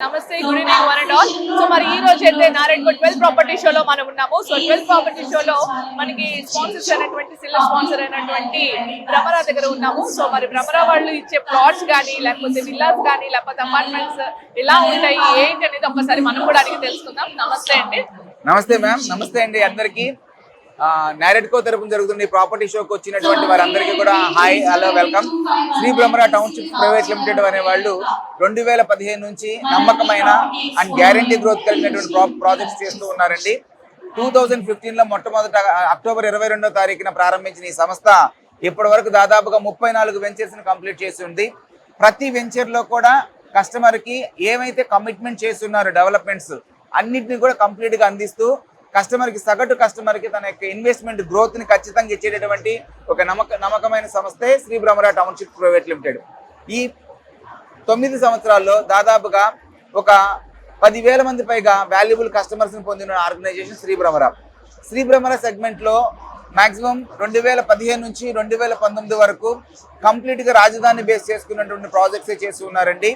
Namaste good evening one and all so మరి ఈ రోజు అయితే నారాయణపూర్ ట్వెల్వ్ ప్రాపర్టీ షోలో మనం ఉన్నాము. సో ట్వెల్వ్ ప్రాపర్టీ షోలో మనకి స్పాన్సర్స్ అయినటువంటి సిల్వర్ స్పాన్సర్ అయినటువంటి భ్రమరా దగ్గర ఉన్నాము. సో మరి భ్రమరా వాళ్ళు ఇచ్చే ప్లాట్స్ కానీ లేకపోతే విల్లాస్ కానీ లేకపోతే అపార్ట్మెంట్స్ ఎలా ఉంటాయి ఏంటి అనేది ఒకసారి మనం కూడా అడిగి తెలుసుకుందాం. నమస్తే అండి. నమస్తే మ్యామ్ నమస్తే అండి అందరికీ. నేరెడ్కో తరపున జరుగుతున్న ఈ ప్రాపర్టీ షోకి వచ్చినటువంటి వారందరికీ కూడా hi hello welcome. Sri Brahmara township private limited అనే వాళ్ళు రెండు వేల పదిహేను నుంచి నమ్మకమైన అండ్ గ్యారంటీ గ్రోత్ కలిగినటువంటి ప్రాజెక్ట్స్ చేస్తూ ఉన్నారండి. టూ థౌజండ్ ఫిఫ్టీన్లో మొట్టమొదట అక్టోబర్ ఇరవై రెండో తారీఖున ప్రారంభించిన ఈ సంస్థ ఇప్పటి వరకు దాదాపుగా ముప్పై నాలుగు వెంచర్స్ని కంప్లీట్ చేసి ఉంది. ప్రతి వెంచర్లో కూడా కస్టమర్కి ఏమైతే కమిట్మెంట్ చేస్తున్నారో డెవలప్మెంట్స్ అన్నిటిని కూడా కంప్లీట్గా అందిస్తూ కస్టమర్కి సగటు కస్టమర్కి తన యొక్క ఇన్వెస్ట్మెంట్ గ్రోత్ని ఖచ్చితంగా ఇచ్చేటటువంటి ఒక నమ్మక నమ్మకమైన సంస్థే Sri Brahmara township private limited. ఈ తొమ్మిది సంవత్సరాల్లో దాదాపుగా ఒక పదివేల మంది పైగా వాల్యుబుల్ కస్టమర్స్ని పొందిన ఆర్గనైజేషన్ శ్రీ భ్రమర. శ్రీ భ్రమర సెగ్మెంట్లో మ్యాక్సిమం మాక్సిమం రెండు వేల పదిహేను నుంచి రెండు వేల పంతొమ్మిది వరకు కంప్లీట్గా రాజధాని బేస్ చేసుకున్నటువంటి ప్రాజెక్ట్స్ చేసి ఉన్నారండి.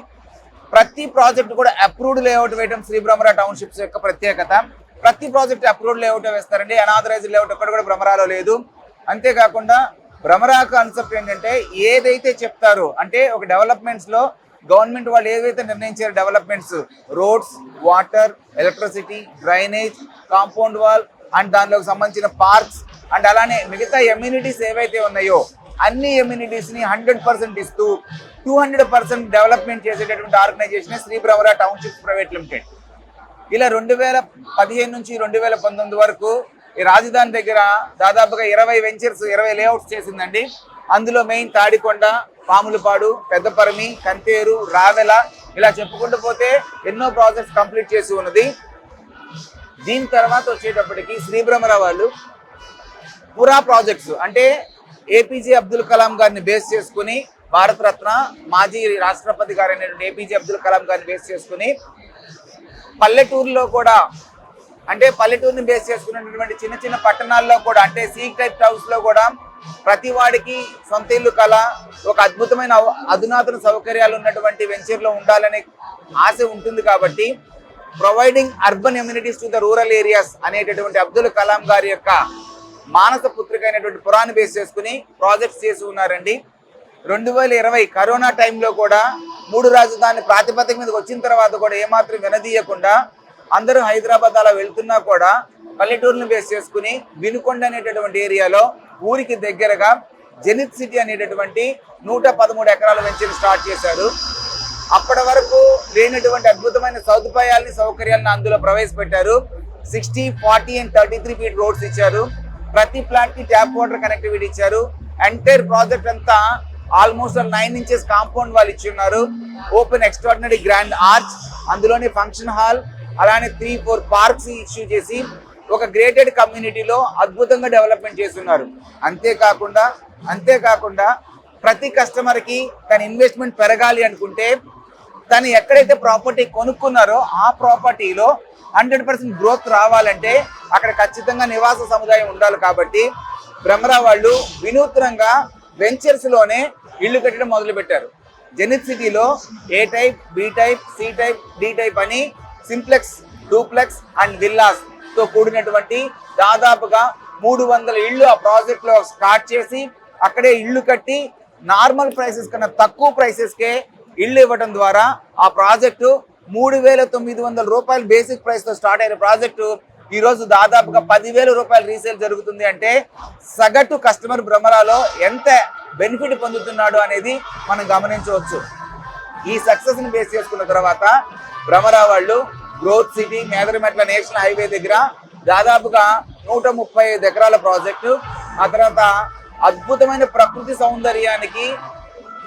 ప్రతి ప్రాజెక్ట్ కూడా అప్రూవ్డ్ లేఅవుట్ వేయడం శ్రీ భ్రమర టౌన్షిప్స్ యొక్క ప్రత్యేకత. ప్రతి ప్రాజెక్ట్ అప్రూవ్డ్ లేఅవుట్ వేస్తారండి. అనాథరైజ్డ్ లేఅవుట్ ఒక్కటి కూడా భ్రమరాలో లేదు. అంతేకాకుండా భ్రమరా కాన్సెప్ట్ ఏంటంటే ఏదైతే చెప్తారో అంటే ఒక డెవలప్మెంట్స్లో గవర్నమెంట్ వాళ్ళు ఏదైతే నిర్ణయించారు developments roads water electricity drainage compound wall and దానిలోకి సంబంధించిన పార్క్స్ అండ్ అలానే మిగతా ఎమ్యూనిటీస్ ఏవైతే ఉన్నాయో అన్ని ఎమ్యూనిటీస్ని హండ్రెడ్ పర్సెంట్ ఇస్తూ టూ హండ్రెడ్ పర్సెంట్ డెవలప్మెంట్ చేసేటటువంటి organisation Shri Bhramara township private limited ఇలా రెండు వేల పదిహేను నుంచి రెండు వేల పంతొమ్మిది వరకు ఈ రాజధాని దగ్గర దాదాపుగా ఇరవై వెంచర్స్ ఇరవై లేఅవుట్స్ చేసిందండి. అందులో మెయిన్ తాడికొండ పాములపాడు పెద్దపరమి కంతేరు రావెల ఇలా చెప్పుకుంటూ పోతే ఎన్నో ప్రాజెక్ట్స్ కంప్లీట్ చేసి ఉన్నది. దీని తర్వాత వచ్చేటప్పటికి శ్రీబ్రహ్మరా వాళ్ళు పురా ప్రాజెక్ట్స్ అంటే ఏపీజే అబ్దుల్ కలాం గారిని బేస్ చేసుకుని భారతరత్న మాజీ రాష్ట్రపతి గారైనటువంటి ఏపీజే అబ్దుల్ కలాం గారిని బేస్ చేసుకుని పల్లెటూరులో కూడా అంటే పల్లెటూరుని బేస్ చేసుకున్నటువంటి చిన్న చిన్న పట్టణాల్లో కూడా అంటే సీ టైప్ హౌస్లో కూడా ప్రతి వాడికి సొంత ఇల్లు కళ ఒక అద్భుతమైన అధునాతన సౌకర్యాలు ఉన్నటువంటి వెంచర్లో ఉండాలనే ఆశ ఉంటుంది కాబట్టి providing urban amenities to the rural areas అనేటటువంటి అబ్దుల్ కలాం గారి యొక్క మానస పుత్రిక అయినటువంటి పురాన్ని బేస్ చేసుకుని ప్రాజెక్ట్స్ చేసి ఉన్నారండి. రెండు వేల ఇరవై కరోనా టైంలో కూడా మూడు రాజధాని ప్రాతిపదిక మీదకి వచ్చిన తర్వాత కూడా ఏమాత్రం వినదీయకుండా అందరూ హైదరాబాద్ అలా వెళ్తున్నా కూడా పల్లెటూరును బేస్ చేసుకుని వినుకొండ అనేటటువంటి ఏరియాలో ఊరికి దగ్గరగా జెనిత్ సిటీ అనేటటువంటి నూట పదమూడు ఎకరాల వెంచర్ స్టార్ట్ చేశారు. అప్పటి వరకు లేనటువంటి అద్భుతమైన సదుపాయాల్ని సౌకర్యాలను అందులో ప్రవేశపెట్టారు. Sixty forty and thirty three feet roads ఇచ్చారు. ప్రతి ప్లాట్కి ట్యాప్ వాటర్ కనెక్టివిటీ ఇచ్చారు. ఎంటైర్ ప్రాజెక్ట్ అంతా ఆల్మోస్ట్ నైన్ ఇంచెస్ కాంపౌండ్ వాళ్ళు ఇచ్చి ఉన్నారు. ఓపెన్ ఎక్స్ట్రాడినరీ గ్రాండ్ ఆర్చ్ అందులోని ఫంక్షన్ హాల్ అలానే త్రీ ఫోర్ పార్క్స్ ఇష్యూ చేసి ఒక గ్రేటెడ్ కమ్యూనిటీలో అద్భుతంగా డెవలప్మెంట్ చేస్తున్నారు. అంతేకాకుండా అంతేకాకుండా ప్రతి కస్టమర్కి తన ఇన్వెస్ట్మెంట్ పెరగాలి అనుకుంటే తను ఎక్కడైతే ప్రాపర్టీ కొనుక్కున్నారో ఆ ప్రాపర్టీలో హండ్రెడ్ పర్సెంట్ గ్రోత్ రావాలంటే అక్కడ ఖచ్చితంగా నివాస సముదాయం ఉండాలి కాబట్టి బ్రహ్మరా వాళ్ళు వినూత్నంగా వెంచర్స్లోనే ఇల్లు కట్టడం మొదలు పెట్టారు. జెనిత్ సిటీలో A type B type C type D type అని సింప్లెక్స్ డూప్లెక్స్ అండ్ విల్లాస్తో కూడినటువంటి దాదాపుగా మూడు వందల ఇళ్ళు ఆ ప్రాజెక్ట్లో స్టార్ట్ చేసి అక్కడే ఇళ్ళు కట్టి నార్మల్ ప్రైసెస్ కన్నా తక్కువ ప్రైసెస్ కే ఇళ్ళు ఇవ్వడం ద్వారా ఆ ప్రాజెక్టు మూడు వేల తొమ్మిది వందల రూపాయలు బేసిక్ ప్రైస్తో స్టార్ట్ అయిన ప్రాజెక్టు ఈరోజు దాదాపుగా పదివేల రూపాయలు రీసేల్ జరుగుతుంది అంటే సగటు కస్టమర్ భ్రమరాలో ఎంత బెనిఫిట్ పొందుతున్నాడు అనేది మనం గమనించవచ్చు. ఈ సక్సెస్ని బేస్ చేసుకున్న తర్వాత భ్రమరా వాళ్ళు growth city Medarametla national highway దగ్గర దాదాపుగా నూట ముప్పై ఐదు ఎకరాల ప్రాజెక్టు ఆ తర్వాత అద్భుతమైన ప్రకృతి సౌందర్యానికి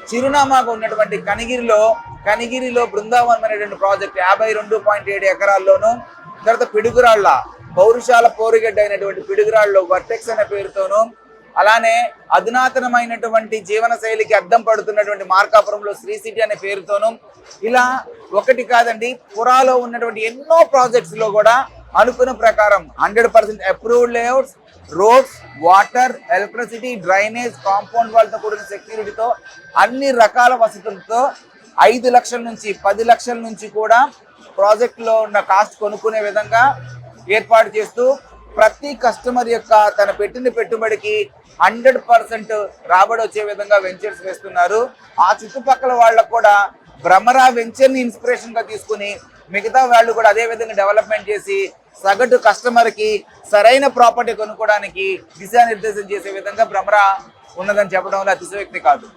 చిరునామాగా ఉన్నటువంటి కనిగిరిలో కనిగిరిలో బృందావనం అనేటువంటి ప్రాజెక్ట్ యాభై రెండు పాయింట్ ఏడు ఎకరాల్లోను తర్వాత పిడుగురాళ్ళ పౌరుషాల పోరుగడ్డ అయినటువంటి పిడుగురాళ్ళలో వర్టెక్స్ అనే పేరుతోనూ అలానే అధునాతనమైనటువంటి జీవన శైలికి అద్దం పడుతున్నటువంటి మార్కాపురంలో శ్రీ సిటీ అనే పేరుతోనూ ఇలా ఒకటి కాదండి పురాలో ఉన్నటువంటి ఎన్నో ప్రాజెక్ట్స్లో కూడా అనుకున్న ప్రకారం hundred percent approved layouts roads water electricity drainage compound వాళ్ళతో కూడిన సెక్యూరిటీతో అన్ని రకాల వసతులతో ఐదు లక్షల నుంచి పది లక్షల నుంచి కూడా ప్రాజెక్ట్లో ఉన్న కాస్ట్ కొనుక్కునే విధంగా ఏర్పాటు చేస్తూ ప్రతి కస్టమర్ యొక్క తన పెట్టిన పెట్టుబడికి హండ్రెడ్ పర్సెంట్ రాబడి వచ్చే విధంగా వెంచర్స్ వేస్తున్నారు. ఆ చుట్టుపక్కల వాళ్ళకు కూడా భ్రమరా వెంచర్ని ఇన్స్పిరేషన్గా తీసుకుని మిగతా వాళ్ళు కూడా అదే విధంగా డెవలప్మెంట్ చేసి సగటు కస్టమర్కి సరైన ప్రాపర్టీ కొనుక్కోవడానికి దిశానిర్దేశం చేసే విధంగా భ్రమరా ఉన్నదని చెప్పడంలో అతిశయోక్తి కాదు.